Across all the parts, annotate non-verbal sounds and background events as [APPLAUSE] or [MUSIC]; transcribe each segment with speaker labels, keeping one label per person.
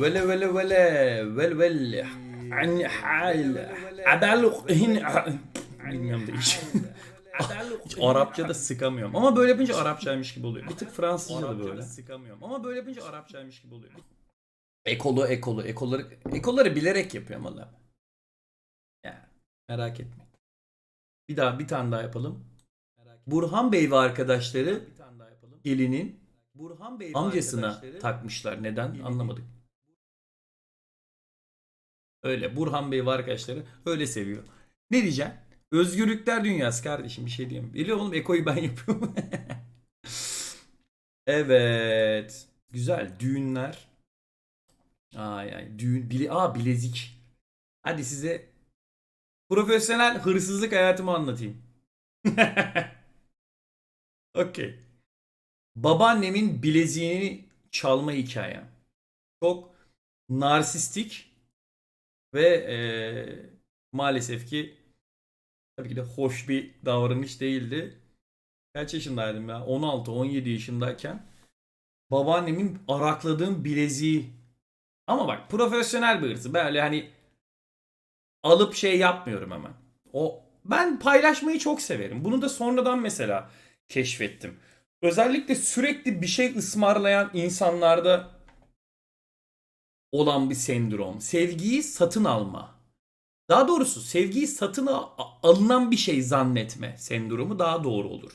Speaker 1: vele vele vele vel vel an hal adaluk hin bilmiyorum da hiç. Hiç Arapçada sıkamıyorum. Ama böyle yapınca Arapçaymış gibi oluyor. Bir tık Fransızca da böyle. sıkamıyorum. Ama böyle yapınca Arapçaymış gibi oluyor. Ekolu ekolu ekolları ekolları bilerek yapıyorum valla. Ya merak etme. Bir daha bir tane daha yapalım. Burhan Bey ve arkadaşları gelinin Burhan Bey amcasına takmışlar. Neden? Anlamadık. Öyle. Burhan Bey ve arkadaşları öyle seviyor. Ne diyeceğim? Özgürlükler dünyası kardeşim bir şey diyeyim. Biliyor oğlum Eko'yu ben yapıyorum. [LAUGHS] evet. Güzel. Düğünler. Ay ay. Düğün. Bile, aa bilezik. Hadi size profesyonel hırsızlık hayatımı anlatayım. [LAUGHS] Okey. Babaannemin bileziğini çalma hikayem. Çok narsistik ve eee, maalesef ki tabii ki de hoş bir davranış değildi. Kaç yaşındaydım ya? 16-17 yaşındayken babaannemin arakladığım bileziği ama bak profesyonel bir hırsı. Böyle hani alıp şey yapmıyorum hemen. O ben paylaşmayı çok severim. Bunu da sonradan mesela keşfettim. Özellikle sürekli bir şey ısmarlayan insanlarda olan bir sendrom. Sevgiyi satın alma. Daha doğrusu sevgiyi satın alınan bir şey zannetme sendromu daha doğru olur.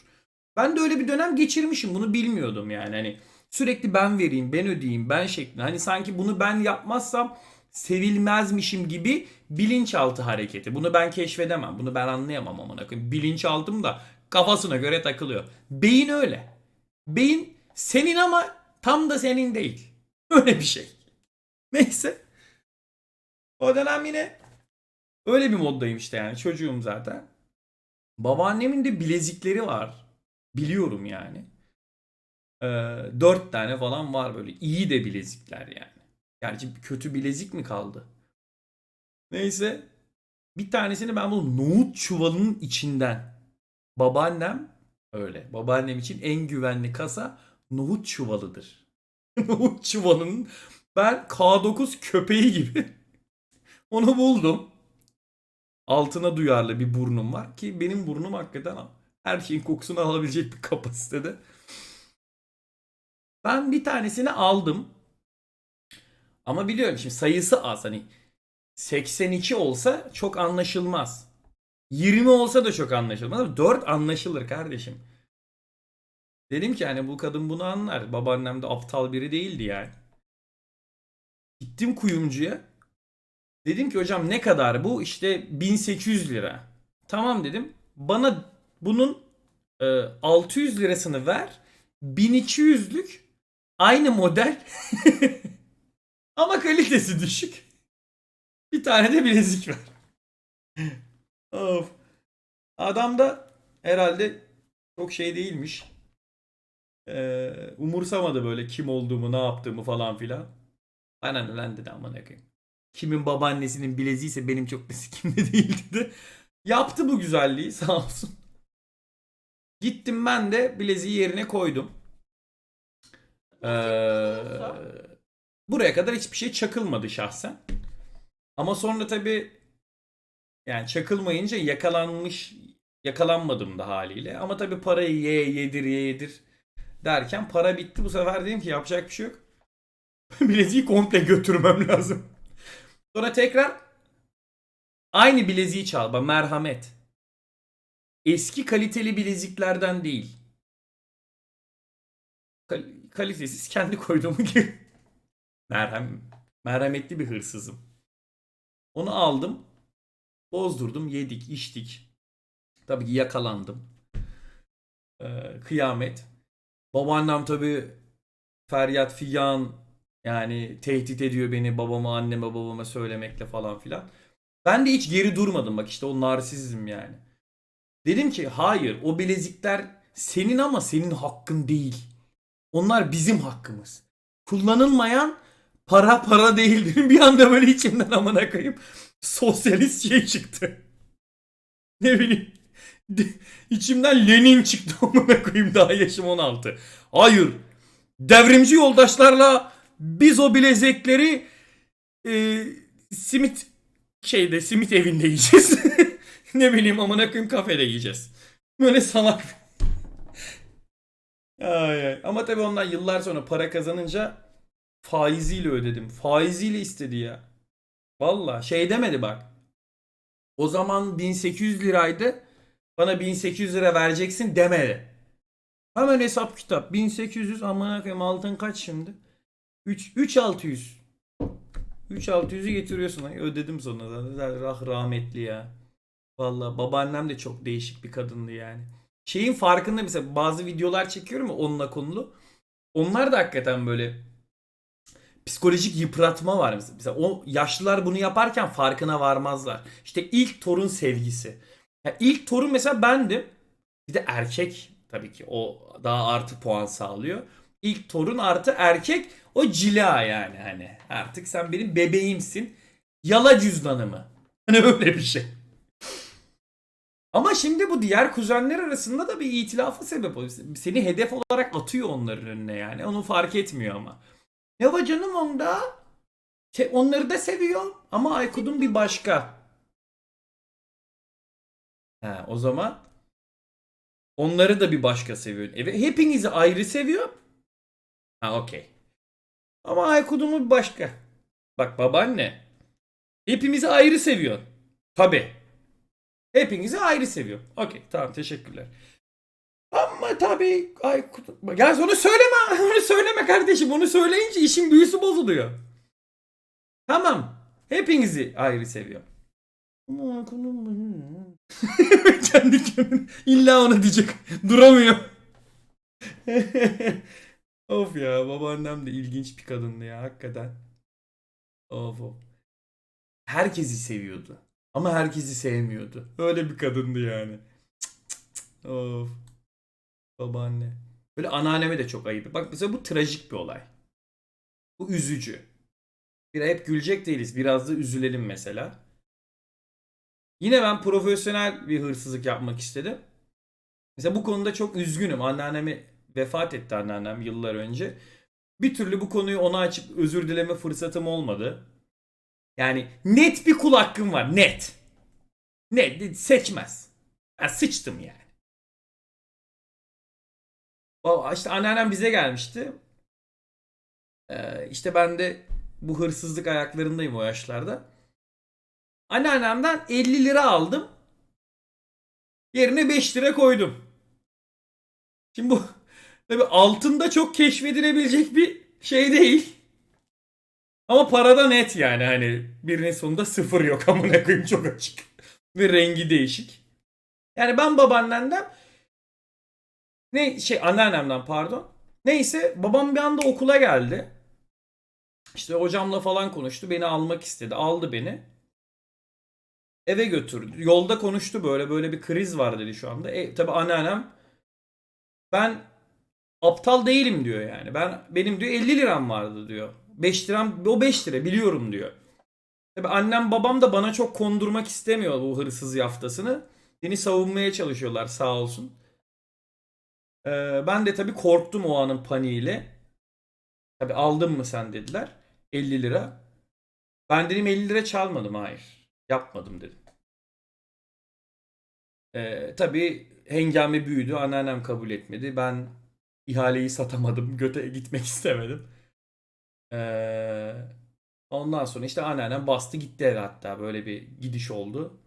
Speaker 1: Ben de öyle bir dönem geçirmişim. Bunu bilmiyordum yani. Hani sürekli ben vereyim, ben ödeyeyim, ben şeklinde. Hani sanki bunu ben yapmazsam sevilmezmişim gibi bilinçaltı hareketi. Bunu ben keşfedemem. Bunu ben anlayamam amına koyayım. Bilinçaltım da kafasına göre takılıyor. Beyin öyle. Beyin senin ama tam da senin değil. Öyle bir şey. [LAUGHS] Neyse. O dönem yine öyle bir moddayım işte yani. Çocuğum zaten. Babaannemin de bilezikleri var. Biliyorum yani. Ee, dört tane falan var böyle. İyi de bilezikler yani. Gerçi kötü bilezik mi kaldı? Neyse. Bir tanesini ben bu nohut çuvalının içinden. Babaannem öyle. Babaannem için en güvenli kasa nohut çuvalıdır. [LAUGHS] nohut çuvalının ben K9 köpeği gibi [LAUGHS] onu buldum. Altına duyarlı bir burnum var ki benim burnum hakikaten her şeyin kokusunu alabilecek bir kapasitede. Ben bir tanesini aldım. Ama biliyorum şimdi sayısı az hani 82 olsa çok anlaşılmaz. 20 olsa da çok anlaşılmaz. ama 4 anlaşılır kardeşim. Dedim ki hani bu kadın bunu anlar. Babaannem de aptal biri değildi yani. Gittim kuyumcuya. Dedim ki hocam ne kadar bu? İşte 1800 lira. Tamam dedim. Bana bunun e, 600 lirasını ver. 1200'lük aynı model [LAUGHS] ama kalitesi düşük. Bir tane de bilezik ver. [LAUGHS] of. Adam da herhalde çok şey değilmiş. Ee, umursamadı böyle kim olduğumu, ne yaptığımı falan filan. Bana ne lan dedi aman koyayım. Kimin babaannesinin bileziğiyse benim çok da sikimde [LAUGHS] değil dedi. Yaptı bu güzelliği sağ olsun. Gittim ben de bileziği yerine koydum. Ee, buraya kadar hiçbir şey çakılmadı şahsen. Ama sonra tabii yani çakılmayınca yakalanmış yakalanmadım da haliyle. Ama tabii parayı ye yedir ye yedir derken para bitti. Bu sefer dedim ki yapacak bir şey yok. [LAUGHS] Bileziği komple götürmem lazım. Sonra tekrar aynı bileziği çal. Bak merhamet. Eski kaliteli bileziklerden değil. Kal- kalitesiz kendi koyduğumu gibi. [LAUGHS] Merhem, merhametli bir hırsızım. Onu aldım. Bozdurdum. Yedik, içtik. Tabii ki yakalandım. Ee, kıyamet. Babaannem tabii feryat figan yani tehdit ediyor beni babama anneme babama söylemekle falan filan. Ben de hiç geri durmadım bak işte o narsizm yani. Dedim ki hayır o bilezikler senin ama senin hakkın değil. Onlar bizim hakkımız. Kullanılmayan para para değildir. [LAUGHS] Bir anda böyle içimden amına koyayım sosyalist şey çıktı. [LAUGHS] Ne bileyim. De- [LAUGHS] İçimden Lenin çıktı amına koyayım daha yaşım 16. Hayır. Devrimci yoldaşlarla biz o bilezikleri e, simit şeyde simit evinde yiyeceğiz. [LAUGHS] ne bileyim amına koyayım kafede yiyeceğiz. Böyle salak. ay, ay. Ama tabii ondan yıllar sonra para kazanınca faiziyle ödedim. Faiziyle istedi ya. Valla şey demedi bak. O zaman 1800 liraydı. Bana 1800 lira vereceksin demedi. Hemen hesap kitap. 1800 amına koyayım altın kaç şimdi? 3 3600. 3600'ü getiriyorsun. Ay, Ödedim sonra da. Rah rahmetli ya. Valla babaannem de çok değişik bir kadındı yani. Şeyin farkında mesela bazı videolar çekiyorum ya onunla konulu. Onlar da hakikaten böyle psikolojik yıpratma var mesela. Mesela o yaşlılar bunu yaparken farkına varmazlar. İşte ilk torun sevgisi. Ya ilk torun mesela bendim. Bir de erkek tabii ki o daha artı puan sağlıyor. İlk torun artı erkek o cila yani hani. Artık sen benim bebeğimsin. Yala cüzdanımı. [LAUGHS] Hani öyle bir şey. Ama şimdi bu diğer kuzenler arasında da bir itilafa sebep oluyor. Seni hedef olarak atıyor onların önüne yani. Onu fark etmiyor ama. Ne canım onda? Onları da seviyor ama Aykut'un bir başka. Ha, o zaman onları da bir başka seviyor. Evet, hepinizi ayrı seviyor. Ha okey. Ama Aykut'un bir başka. Bak babaanne. Hepimizi ayrı seviyor. Tabi. Hepinizi ayrı seviyor. Okey tamam teşekkürler. Ama tabii Aykut... Ya onu söyleme. [LAUGHS] Onu söyleme kardeşim. Onu söyleyince işin büyüsü bozuluyor. Tamam. Hepinizi ayrı seviyor. [LAUGHS] Kendi kendine. İlla ona diyecek. Duramıyor. [LAUGHS] of ya babaannem de ilginç bir kadındı ya hakikaten. Of of. Herkesi seviyordu. Ama herkesi sevmiyordu. Öyle bir kadındı yani. Of. Babaanne. Böyle anneanneme de çok ayıp. Bak mesela bu trajik bir olay. Bu üzücü. Bir hep gülecek değiliz. Biraz da üzülelim mesela. Yine ben profesyonel bir hırsızlık yapmak istedim. Mesela bu konuda çok üzgünüm. Anneannemi vefat etti anneannem yıllar önce. Bir türlü bu konuyu ona açıp özür dileme fırsatım olmadı. Yani net bir kul hakkım var. Net. Net. Seçmez. Ben sıçtım yani. Baba işte anneannem bize gelmişti. Ee, işte ben de bu hırsızlık ayaklarındayım o yaşlarda. Anneannemden 50 lira aldım. Yerine 5 lira koydum. Şimdi bu tabi altında çok keşfedilebilecek bir şey değil. Ama parada net yani hani birinin sonunda sıfır yok amına koyayım çok açık. Ve rengi değişik. Yani ben babaannemden ne şey anneannemden pardon. Neyse babam bir anda okula geldi. İşte hocamla falan konuştu. Beni almak istedi. Aldı beni. Eve götürdü. Yolda konuştu böyle. Böyle bir kriz var dedi şu anda. E, tabi anneannem ben aptal değilim diyor yani. Ben benim diyor 50 liram vardı diyor. 5 liram o 5 lira biliyorum diyor. Tabi annem babam da bana çok kondurmak istemiyor bu hırsız yaftasını. Beni savunmaya çalışıyorlar sağ olsun. Ee, ben de tabii korktum o anın paniğiyle. Tabii aldın mı sen dediler. 50 lira. Ben dedim 50 lira çalmadım hayır. Yapmadım dedim. Ee, tabii hengame büyüdü. Anneannem kabul etmedi. Ben ihaleyi satamadım. [LAUGHS] Göte gitmek istemedim. Ee, ondan sonra işte anneannem bastı gitti eve hatta. Böyle bir gidiş oldu.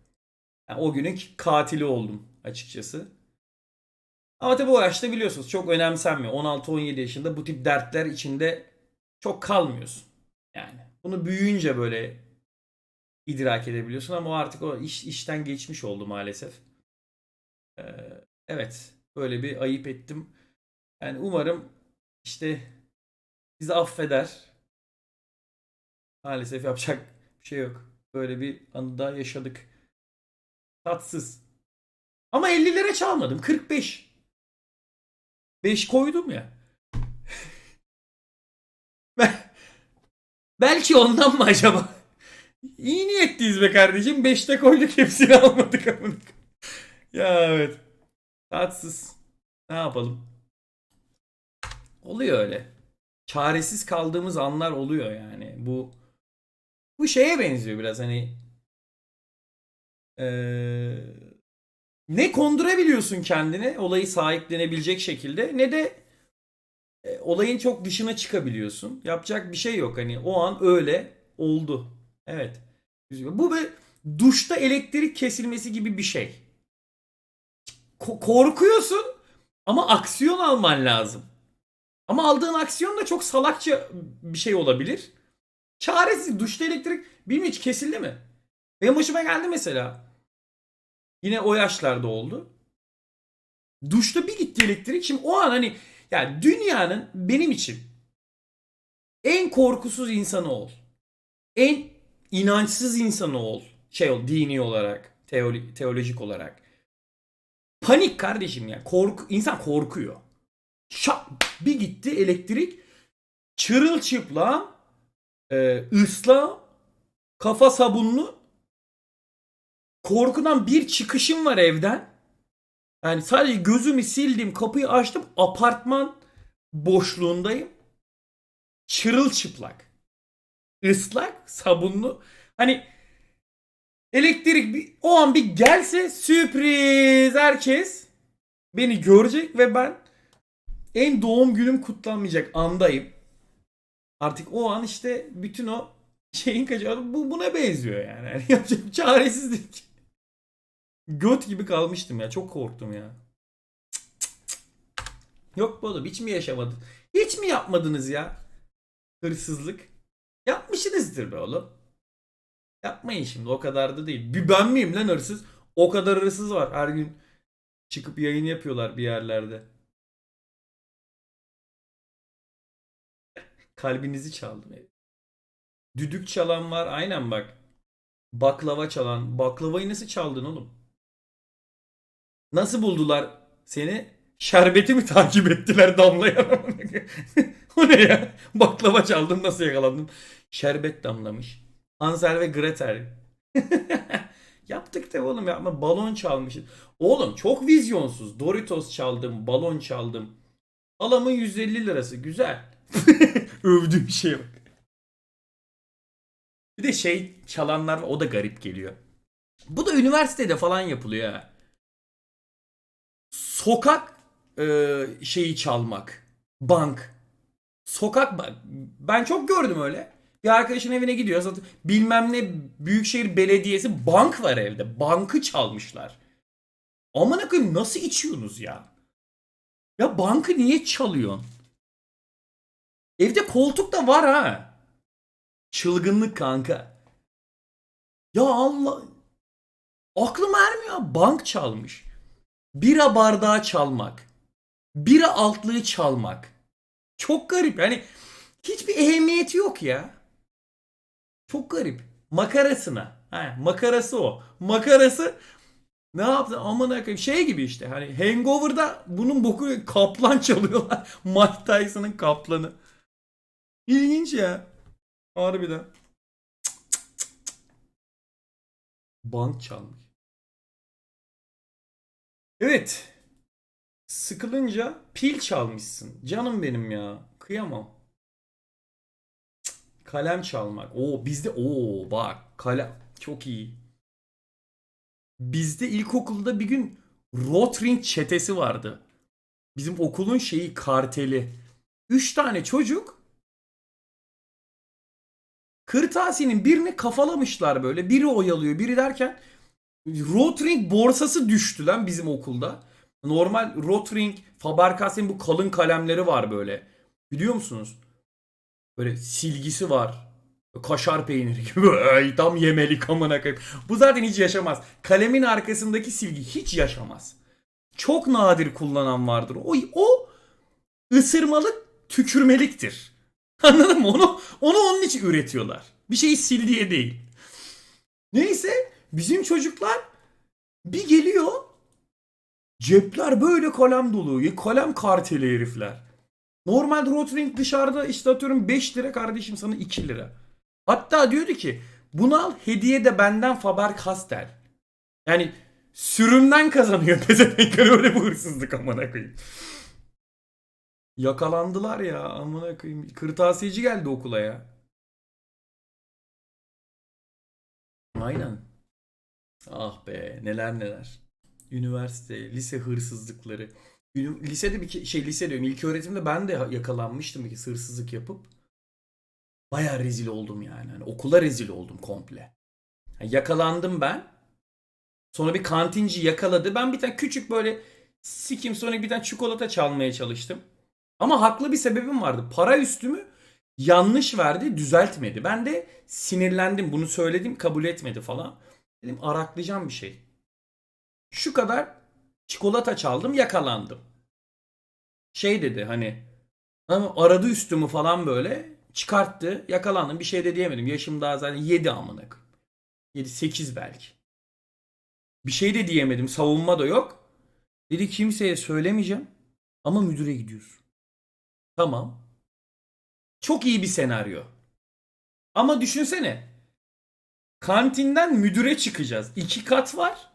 Speaker 1: Yani o günün katili oldum açıkçası. Ama tabii o yaşta biliyorsunuz çok önemsenmiyor. 16-17 yaşında bu tip dertler içinde çok kalmıyorsun. Yani bunu büyüyünce böyle idrak edebiliyorsun ama artık o iş işten geçmiş oldu maalesef. Ee, evet böyle bir ayıp ettim. Yani umarım işte bizi affeder. Maalesef yapacak bir şey yok. Böyle bir anı da yaşadık. Tatsız. Ama 50 lira çalmadım. 45. 5 koydum ya. [LAUGHS] Belki ondan mı acaba? İyi niyetliyiz be kardeşim. 5'te koyduk hepsini almadık amına. Ya evet. Tatsız. Ne yapalım? Oluyor öyle. Çaresiz kaldığımız anlar oluyor yani. Bu Bu şeye benziyor biraz hani eee, ne kondurabiliyorsun kendine olayı sahiplenebilecek şekilde ne de e, olayın çok dışına çıkabiliyorsun. Yapacak bir şey yok hani o an öyle oldu. Evet. Bu bir duşta elektrik kesilmesi gibi bir şey. Ko- korkuyorsun ama aksiyon alman lazım. Ama aldığın aksiyon da çok salakça bir şey olabilir. Çaresiz duşta elektrik bilmiyorum hiç kesildi mi? Benim başıma geldi mesela. Yine o yaşlarda oldu. Duşta bir gitti elektrik. Şimdi o an hani yani dünyanın benim için en korkusuz insanı ol. En inançsız insanı ol. Şey ol dini olarak, teolojik olarak. Panik kardeşim ya. Korku, insan korkuyor. Şak bir gitti elektrik. Çırılçıplağım, e, ıslağım, kafa sabunlu. Korkudan bir çıkışım var evden. Yani sadece gözümü sildim, kapıyı açtım. Apartman boşluğundayım. Çırılçıplak. Islak, sabunlu. Hani elektrik bir, o an bir gelse sürpriz herkes beni görecek ve ben en doğum günüm kutlanmayacak andayım. Artık o an işte bütün o şeyin kaçıyor. Bu buna benziyor yani. yani [LAUGHS] yapacak çaresizlik. Göt gibi kalmıştım ya. Çok korktum ya. Yok be oğlum hiç mi yaşamadın? Hiç mi yapmadınız ya? Hırsızlık. Yapmışsınızdır be oğlum. Yapmayın şimdi o kadar da değil. Bir ben miyim lan hırsız? O kadar hırsız var. Her gün çıkıp yayın yapıyorlar bir yerlerde. Kalbinizi çaldım. Düdük çalan var. Aynen bak. Baklava çalan. Baklavayı nasıl çaldın oğlum? Nasıl buldular seni? Şerbeti mi takip ettiler damlayan? o [LAUGHS] ne ya? Baklava çaldım nasıl yakalandım? Şerbet damlamış. Hansel ve Gretel. [LAUGHS] Yaptık da oğlum yapma. Balon çalmışız. Oğlum çok vizyonsuz. Doritos çaldım. Balon çaldım. Alamın 150 lirası. Güzel. [LAUGHS] Övdüğüm şeye bak. Bir de şey çalanlar o da garip geliyor. Bu da üniversitede falan yapılıyor ha. Sokak e, şeyi çalmak. Bank. Sokak bank. Ben çok gördüm öyle. Bir arkadaşın evine gidiyor. Zaten bilmem ne Büyükşehir Belediyesi bank var evde. Bankı çalmışlar. Amına koyayım nasıl içiyorsunuz ya? Ya bankı niye çalıyorsun? Evde koltuk da var ha. Çılgınlık kanka. Ya Allah. Aklım ermiyor. Bank çalmış. Bira bardağı çalmak. Bira altlığı çalmak. Çok garip. Yani hiçbir ehemmiyeti yok ya. Çok garip. Makarasına. Ha, makarası o. Makarası ne yaptı? Aman akıyım. Şey gibi işte. Hani Hangover'da bunun boku kaplan [LAUGHS] çalıyorlar. Mike Tyson'ın kaplanı. İlginç ya. Harbiden. Bank çalmış. Evet. Sıkılınca pil çalmışsın. Canım benim ya. Kıyamam. Kalem çalmak. Oo bizde oo bak kalem çok iyi. Bizde ilkokulda bir gün Rotring çetesi vardı. Bizim okulun şeyi karteli. Üç tane çocuk kırtasiyenin birini kafalamışlar böyle. Biri oyalıyor biri derken Rotring borsası düştü lan bizim okulda. Normal Rotring Faber-Castell'in bu kalın kalemleri var böyle. Biliyor musunuz? Böyle silgisi var. Kaşar peyniri gibi. [LAUGHS] Ay, tam yemelik amına koyayım. Bu zaten hiç yaşamaz. Kalemin arkasındaki silgi hiç yaşamaz. Çok nadir kullanan vardır. O, o ısırmalık tükürmeliktir. [LAUGHS] Anladın mı? Onu, onu onun için üretiyorlar. Bir şeyi sil diye değil. Neyse bizim çocuklar bir geliyor cepler böyle kalem dolu. Kalem karteli herifler. Normal Rotring dışarıda işte atıyorum 5 lira kardeşim sana 2 lira. Hatta diyordu ki bunu al hediye de benden Faber Castell. Yani sürümden kazanıyor [LAUGHS] pezevenkler öyle bu hırsızlık amına koyayım. Yakalandılar ya amına koyayım. Kırtasiyeci geldi okula ya. Aynen. Ah be neler neler. Üniversite, lise hırsızlıkları. Lisede bir şey lise diyorum ilk öğretimde ben de yakalanmıştım kez hırsızlık yapıp. Baya rezil oldum yani. Hani okula rezil oldum komple. Yani yakalandım ben. Sonra bir kantinci yakaladı. Ben bir tane küçük böyle sikim sonra bir tane çikolata çalmaya çalıştım. Ama haklı bir sebebim vardı. Para üstümü yanlış verdi, düzeltmedi. Ben de sinirlendim. Bunu söyledim, kabul etmedi falan. Dedim araklayacağım bir şey. Şu kadar çikolata çaldım, yakalandım. Şey dedi hani aradı üstümü falan böyle çıkarttı, yakalandım. Bir şey de diyemedim. Yaşım daha zaten 7 amına koyayım. 7 8 belki. Bir şey de diyemedim. Savunma da yok. Dedi kimseye söylemeyeceğim ama müdüre gidiyorsun. Tamam. Çok iyi bir senaryo. Ama düşünsene. Kantinden müdüre çıkacağız. İki kat var.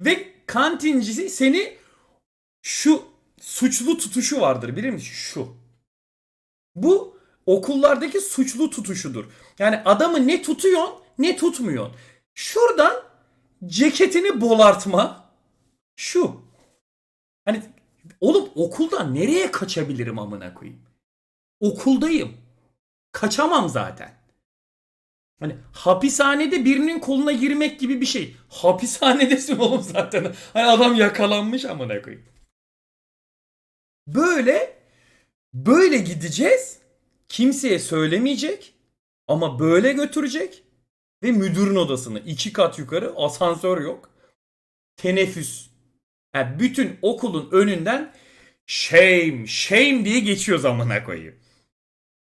Speaker 1: Ve kantincisi seni şu suçlu tutuşu vardır bilir misin? Şu. Bu okullardaki suçlu tutuşudur. Yani adamı ne tutuyorsun ne tutmuyorsun. Şuradan ceketini bolartma. Şu. Hani oğlum okuldan nereye kaçabilirim amına koyayım? Okuldayım. Kaçamam zaten. Hani hapishanede birinin koluna girmek gibi bir şey. Hapishanedesin oğlum zaten. Hani adam yakalanmış amına koyayım. Böyle böyle gideceğiz. Kimseye söylemeyecek ama böyle götürecek ve müdürün odasını iki kat yukarı asansör yok. Teneffüs. Yani bütün okulun önünden shame, shame diye geçiyor zamana koyayım.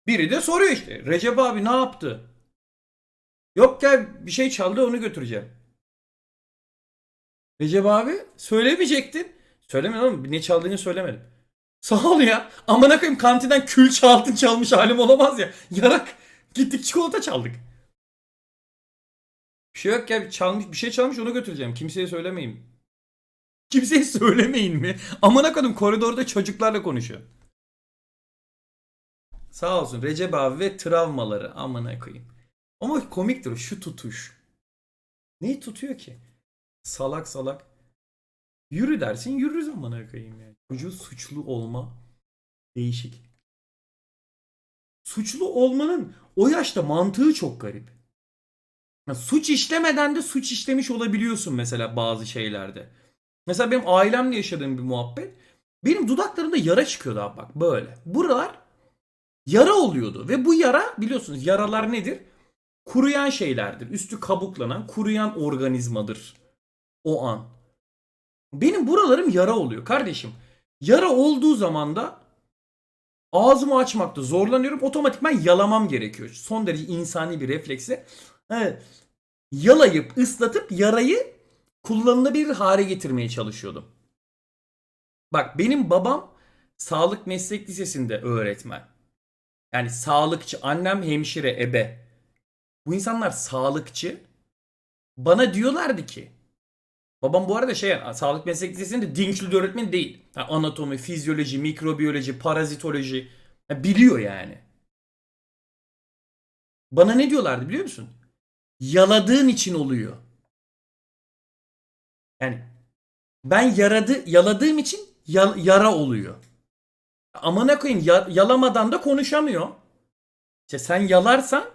Speaker 1: Biri de soruyor işte. Recep abi ne yaptı? Yok gel bir şey çaldı onu götüreceğim. Recep abi söylemeyecektin. Söylemedim oğlum ne çaldığını söylemedim. Sağ ol ya. Amına koyayım kantinden külçe altın çalmış halim olamaz ya. Yarak. Gittik çikolata çaldık. Bir şey yok ya çalmış bir şey çalmış onu götüreceğim. Kimseye söylemeyin. Kimseye söylemeyin mi? Amına koydum koridorda çocuklarla konuşuyor. Sağ olsun Recep abi ve travmaları amına koyayım. Ama komiktir o, şu tutuş. Neyi tutuyor ki? Salak salak. Yürü dersin yürürüz amına koyayım yani. Çocuğu suçlu olma değişik. Suçlu olmanın o yaşta mantığı çok garip. Ya suç işlemeden de suç işlemiş olabiliyorsun mesela bazı şeylerde. Mesela benim ailemle yaşadığım bir muhabbet. Benim dudaklarımda yara çıkıyordu abi bak böyle. Buralar yara oluyordu ve bu yara biliyorsunuz yaralar nedir? Kuruyan şeylerdir. Üstü kabuklanan, kuruyan organizmadır o an. Benim buralarım yara oluyor kardeşim. Yara olduğu zaman da ağzımı açmakta zorlanıyorum. Otomatikman yalamam gerekiyor. Son derece insani bir refleksle. Evet. Yalayıp ıslatıp yarayı kullanılabilir hale getirmeye çalışıyordum. Bak benim babam sağlık meslek lisesinde öğretmen. Yani sağlıkçı. Annem hemşire, ebe. Bu insanlar sağlıkçı. Bana diyorlardı ki Babam bu arada şey sağlık meslek lisesinde dinçli öğretmen değil. Yani anatomi, fizyoloji, mikrobiyoloji, parazitoloji yani biliyor yani. Bana ne diyorlardı biliyor musun? Yaladığın için oluyor. Yani ben yaradı, yaladığım için ya- yara oluyor. Amına koyayım ya- yalamadan da konuşamıyor. İşte sen yalarsan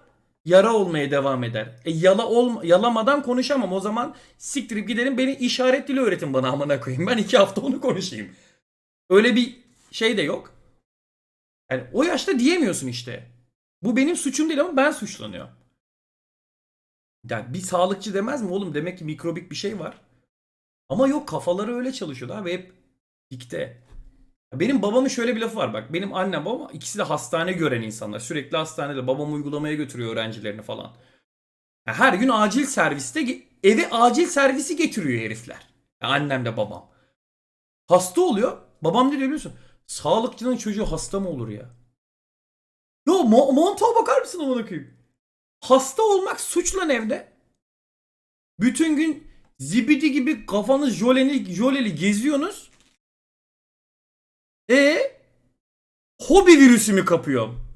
Speaker 1: yara olmaya devam eder. E yala olma, yalamadan konuşamam. O zaman siktirip gidelim beni işaret dili öğretin bana amına koyayım. Ben iki hafta onu konuşayım. Öyle bir şey de yok. Yani o yaşta diyemiyorsun işte. Bu benim suçum değil ama ben suçlanıyorum. Yani bir sağlıkçı demez mi oğlum? Demek ki mikrobik bir şey var. Ama yok kafaları öyle çalışıyorlar ve hep dikte. Benim babamın şöyle bir lafı var bak. Benim annem babam ikisi de hastane gören insanlar. Sürekli hastanede. Babam uygulamaya götürüyor öğrencilerini falan. Her gün acil serviste eve acil servisi getiriyor herifler. Annem de babam. Hasta oluyor. Babam ne diyor biliyor musun? Sağlıkçının çocuğu hasta mı olur ya? Yo mo- montuğa bakar mısın amına koyayım? Hasta olmak suç lan evde. Bütün gün zibidi gibi kafanız joleni, joleli geziyorsunuz. E hobi virüsü mü kapıyorum?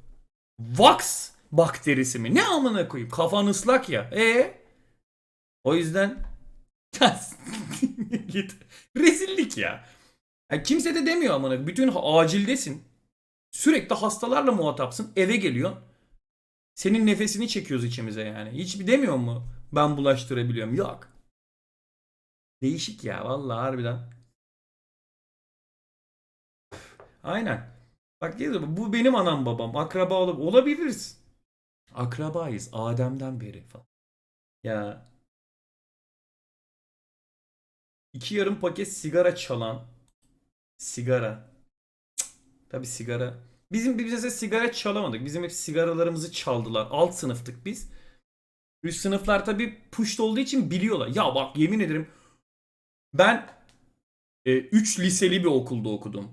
Speaker 1: Vax bakterisi mi? Ne amına koyayım? Kafan ıslak ya. E O yüzden [LAUGHS] git. Rezillik ya. Yani kimse de demiyor amına. Bütün acildesin. Sürekli hastalarla muhatapsın. Eve geliyorsun. Senin nefesini çekiyoruz içimize yani. Hiç bir demiyor mu? Ben bulaştırabiliyorum. Yok. Değişik ya vallahi harbiden. Aynen. Bak diyor bu benim anam babam. Akraba ol olabiliriz. Akrabayız Adem'den beri falan. Ya iki yarım paket sigara çalan sigara. Cık, Tabii sigara. Bizim biz mesela sigara çalamadık. Bizim hep sigaralarımızı çaldılar. Alt sınıftık biz. Üst sınıflar tabii puşt olduğu için biliyorlar. Ya bak yemin ederim ben 3 liseli bir okulda okudum.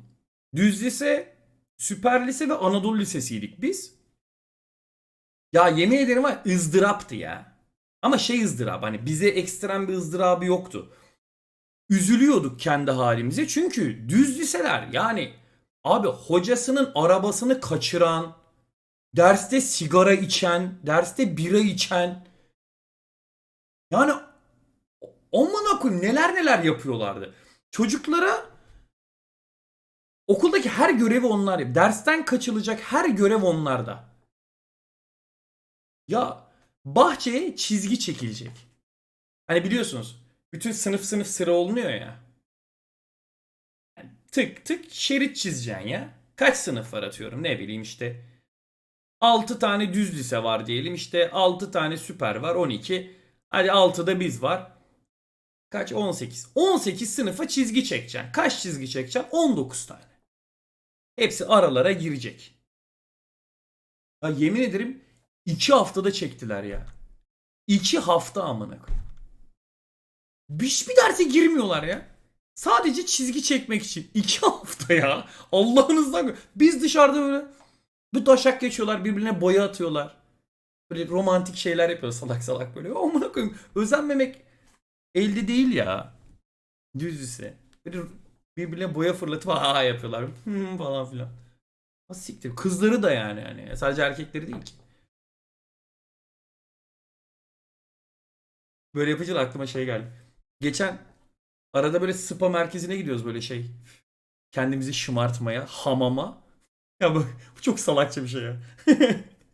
Speaker 1: Düz lise, süper lise ve Anadolu Lisesi'ydik biz. Ya yemin ederim ya, ızdıraptı ya. Ama şey ızdırap hani bize ekstrem bir ızdırabı yoktu. Üzülüyorduk kendi halimize çünkü düz liseler yani abi hocasının arabasını kaçıran, derste sigara içen, derste bira içen yani Aman koyayım neler neler yapıyorlardı. Çocuklara okuldaki her görevi onlar yap. Dersten kaçılacak her görev onlarda. Ya bahçeye çizgi çekilecek. Hani biliyorsunuz bütün sınıf sınıf sıra olmuyor ya. Yani tık tık şerit çizeceksin ya. Kaç sınıf var atıyorum ne bileyim işte. 6 tane düz lise var diyelim işte 6 tane süper var 12. Hadi 6'da biz var. Kaç? 18. 18 sınıfa çizgi çekeceksin. Kaç çizgi çekeceksin? 19 tane. Hepsi aralara girecek. Ya yemin ederim 2 haftada çektiler ya. 2 hafta amına koyayım. Hiçbir derse girmiyorlar ya. Sadece çizgi çekmek için. 2 [LAUGHS] hafta ya. Allah'ınızdan. Biz dışarıda böyle bir taşak geçiyorlar. Birbirine boya atıyorlar. Böyle romantik şeyler yapıyor salak salak böyle. Amına koyayım. Özenmemek elde değil ya. Düz ise. Böyle birbirine boya fırlatıp ha yapıyorlar. Hmm, falan filan. Ha siktir. Kızları da yani yani. Sadece erkekleri değil ki. Böyle yapınca da aklıma şey geldi. Geçen arada böyle spa merkezine gidiyoruz böyle şey. Kendimizi şımartmaya, hamama. Ya bu, bu çok salakça bir şey ya. [LAUGHS]